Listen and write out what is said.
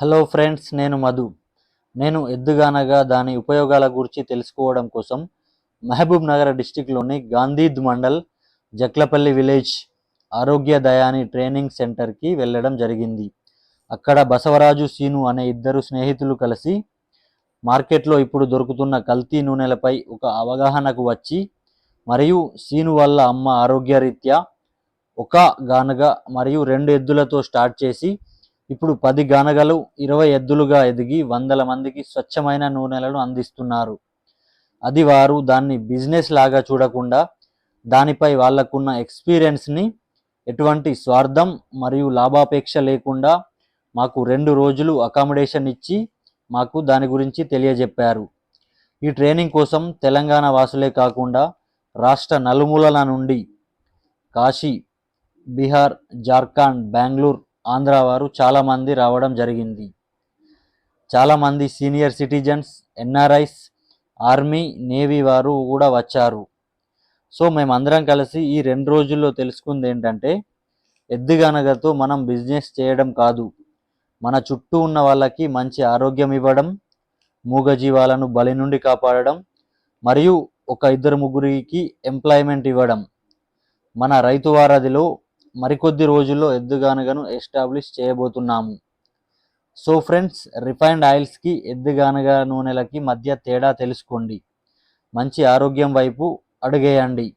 Hello friends నేను మధు. నేను ఎద్దుగానగా దాని ఉపయోగాల గురించి తెలుసుకోవడం కోసం మహబూబ్ నగర్ డిస్టిక్లోని గాంధీద్ మండల్ జక్లపల్లి విలేజ్ ఆరోగ్య దయాని ట్రైనింగ్ సెంటర్కి వెళ్ళడం జరిగింది. అక్కడ బసవరాజు సీను అనే ఇద్దరు స్నేహితులు కలిసి మార్కెట్లో ఇప్పుడు దొరుకుతున్న కల్తీ నూనెలపై ఒక అవగాహనకు వచ్చి మరియు సీను వల్ల అమ్మ ఆరోగ్యరీత్యా ఒక గానగా మరియు రెండు ఎద్దులతో స్టార్ట్ చేసి ఇప్పుడు పది గానగలు ఇరవై ఎద్దులుగా ఎదిగి వందల మందికి స్వచ్ఛమైన నూనెలను అందిస్తున్నారు. అది వారు దాన్ని బిజినెస్ లాగా చూడకుండా దానిపై వాళ్ళకున్న ఎక్స్పీరియన్స్ని ఎటువంటి స్వార్థం మరియు లాభాపేక్ష లేకుండా మాకు రెండు రోజులు అకామిడేషన్ ఇచ్చి మాకు దాని గురించి తెలియజెప్పారు. ఈ ట్రైనింగ్ కోసం తెలంగాణ వాసులే కాకుండా రాష్ట్ర నలుమూలల నుండి కాశీ బీహార్ జార్ఖండ్ బెంగళూరు ఆంధ్ర వారు చాలామంది రావడం జరిగింది. చాలామంది senior citizens NRIs army navy వారు కూడా వచ్చారు. సో మేమందరం కలిసి ఈ రెండు రోజుల్లో తెలుసుకుంది ఏంటంటే ఎద్దుగనగతో మనం బిజినెస్ చేయడం కాదు. మన చుట్టూ ఉన్న వాళ్ళకి మంచి ఆరోగ్యం ఇవ్వడం మూగజీవాలను బలి నుండి కాపాడడం మరియు ఒక ఇద్దరు ముగ్గురికి ఎంప్లాయ్మెంట్ ఇవ్వడం. మన రైతు వారధిలో మరికొద్ది రోజుల్లో ఎద్దుగానగను ఎస్టాబ్లిష్ చేయబోతున్నాము. సో ఫ్రెండ్స్ రిఫైన్డ్ ఆయిల్స్కి ఎద్దుగానగ నూనెలకి మధ్య తేడా తెలుసుకోండి. మంచి ఆరోగ్యం వైపు అడుగేయండి.